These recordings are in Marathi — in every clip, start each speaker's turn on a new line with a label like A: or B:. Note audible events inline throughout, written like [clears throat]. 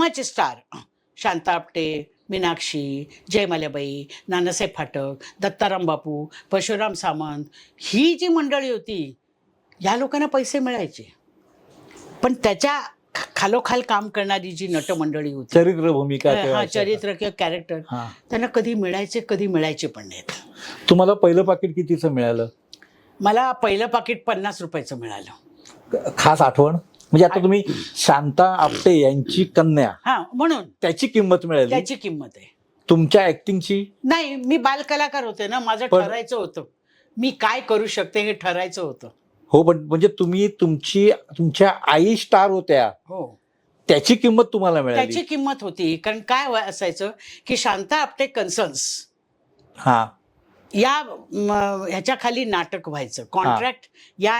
A: तेव्हाचे स्टार. शांता आपटे मीनाक्षी जयमाल्याबाई नानासाहेब फाटक दत्ताराम बापू परशुराम सामंत ही जी मंडळी होती या लोकांना पैसे मिळायचे. पण त्याच्या खालोखाल काम करणारी जी नटमंडळी होती.
B: चरित्र भूमिका
A: हा चरित्र किंवा कॅरेक्टर त्यांना कधी मिळायचे कधी मिळायचे पण नाहीत.
B: तुम्हाला पहिलं पाकिट कितीचं मिळालं?
A: मला पहिलं पाकिट पन्नास रुपयाचं मिळालं.
B: खास आठवण? म्हणजे आता तुम्ही शांता आपटे यांची कन्या.
A: हा म्हणून.
B: त्याची किंमत मिळाली.
A: त्याची किंमत आहे.
B: तुमच्या ऍक्टिंगची
A: नाही मी बालकलाकार होते ना माझं
B: पण-
A: ठरायचं होतं. मी काय करू शकते हे ठरायचं होतं.
B: हो पण म्हणजे तुम्ही तुमची तुमच्या आई स्टार होत्या.
A: हो.
B: त्याची किंमत तुम्हाला मिळाली.
A: त्याची किंमत होती. कारण काय व- असायचं की शांता आपटे कन्सर्न्स
B: हा.
A: या ह्याच्या खाली नाटक व्हायचं. कॉन्ट्रॅक्ट या.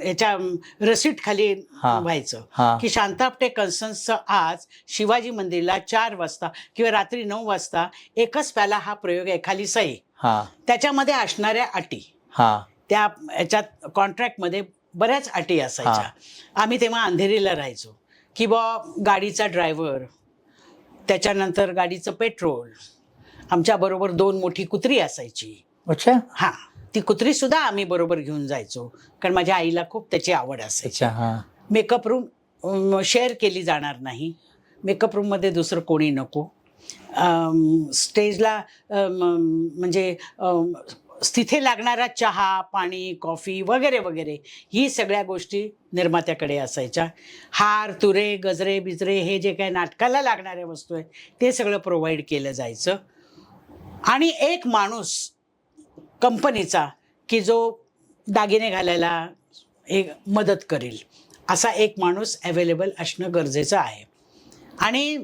A: ह्याच्या रसीट खाली. व्हायचं. की शांता आपटे कन्सर्न्सचं आज शिवाजी मंदिरला चार वाजता किंवा रात्री नऊ वाजता एकच प्याला हा प्रयोग आहे खाली सही
B: हा.
A: त्याच्यामध्ये असणाऱ्या अटी. त्या ह्याच्यात कॉन्ट्रॅक्टमध्ये बऱ्याच अटी असायच्या. आम्ही तेव्हा अंधेरीला राहायचो. की बा गाडीचा ड्रायव्हर त्याच्यानंतर गाडीचं पेट्रोल आमच्याबरोबर दोन मोठी कुत्री असायची.
B: अच्छा?
A: हां. ती कुत्री सुद्धा आम्ही बरोबर घेऊन जायचो. कारण माझ्या आईला खूप त्याची आवड असायची.
B: अच्छा हा.
A: मेकअप रूम शेअर केली जाणार नाही. मेकअप रूममध्ये दुसरं कोणी नको. स्टेजला म्हणजे तिथे लागणारा चहा पाणी कॉफी वगैरे वगैरे ही सगळ्या गोष्टी निर्मात्याकडे असायच्या. हार तुरे गजरे बिजरे हे जे काही नाटकाला लागणाऱ्या वस्तू आहेत ते सगळं प्रोव्हाइड केलं जायचं. आणि एक माणूस कंपनीचा की जो दागिने घालायला एक मदत करेल असा एक माणूस अवेलेबल असणं गरजेचं आहे. आणि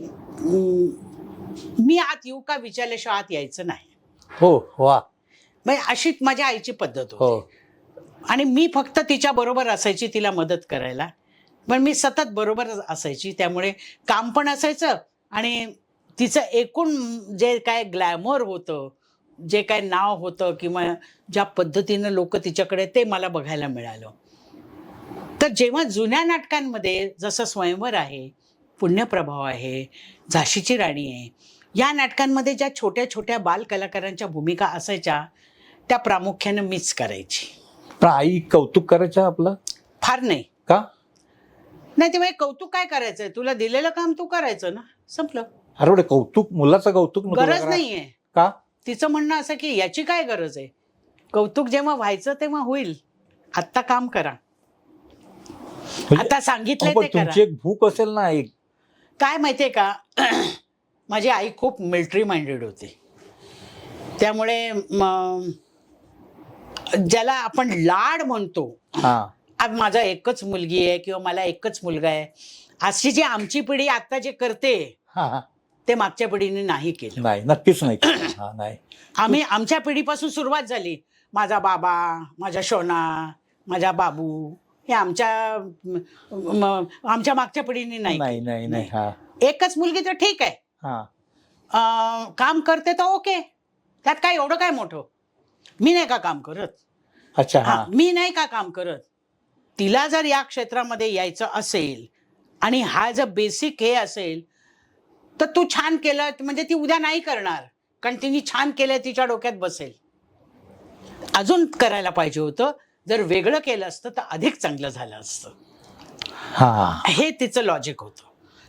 A: मी आत येऊ का विचारल्याशिवाय आत यायचं नाही.
B: हो वा.
A: म्हणजे अशी माझ्या आईची पद्धत
B: हो.
A: होती आणि मी फक्त तिच्या बरोबर असायची तिला मदत करायला. पण मी सतत बरोबर असायची त्यामुळे काम पण असायचं आणि तिचं एकूण जे काय ग्लॅमर होतं जे काय नाव होतं किंवा ज्या पद्धतीनं लोक तिच्याकडे ते मला बघायला मिळालं. तर जेव्हा जुन्या नाटकांमध्ये जसं स्वयंवर आहे पुण्यप्रभाव आहे झाशीची राणी आहे या नाटकांमध्ये ज्या छोट्या छोट्या बालकलाकारांच्या भूमिका असायच्या त्या प्रामुख्यानं मीच करायची.
B: पण आई कौतुक करायचं आपलं?
A: फार नाही.
B: का?
A: नाही तेव्हा कौतुक काय करायचंय? तुला दिलेलं काम तू करायचं ना? संपलं.
B: अरे कौतुक मुलाचं कौतुक
A: गरज. नाहीये.
B: का?
A: तिचं म्हणणं असं की याची काय गरज आहे? कौतुक जेव्हा व्हायचं तेव्हा होईल. आत्ता काम करा.
B: म्हणजे-
A: आता सांगितलंय
B: अहो,
A: ते करा.
B: एक भूक असेल ना एक.
A: काय माहितीये का? [clears throat] माझी आई खूप मिलिटरी माइंडेड होती. त्यामुळे ज्याला आपण लाड म्हणतो
B: हा.
A: आज माझा एकच मुलगी आहे किंवा मला एकच मुलगा आहे. अशी जी आमची पिढी आता जे करते. ते मागच्या पिढीने नाही केलं.
B: नाही नक्कीच नाही [clears throat] हा नाही.
A: आम्ही आमच्या पिढीपासून सुरुवात झाली. माझा बाबा माझा शोना माझा बाबू हे आमच्या म, म, आमच्या मागच्या पिढीने नाही
B: नाही नाही नाही हा.
A: एकच मुलगी तर ठीक आहे.
B: हा.
A: अं, काम करते तर ओके. त्यात काय एवढं काय मोठं? मी नाही का काम करत?
B: अच्छा हा
A: हा, मी नाही का काम करत? तिला जर या क्षेत्रामध्ये यायचं असेल आणि हा जर बेसिक हे असेल तर तू छान केलं म्हणजे ती उद्या नाही करणार. कारण तिने छान केलं तिच्या डोक्यात बसेल. अजून करायला पाहिजे होतं. जर वेगळं केलं असतं तर अधिक चांगलं झालं असतं.
B: हा.
A: हे तिचं लॉजिक होतं.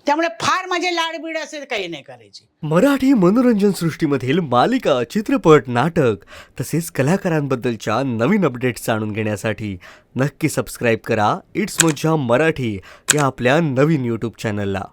A: त्यामुळे फार माझे लाडबीड असेल काही नाही करायची.
C: मराठी मनोरंजन सृष्टीमधील मालिका चित्रपट नाटक तसेच कलाकारांबद्दलच्या नवीन अपडेट्स जाणून घेण्यासाठी नक्की सबस्क्राईब करा. इट्स मज्जा मराठी या आपल्या नवीन यूट्यूब चॅनलला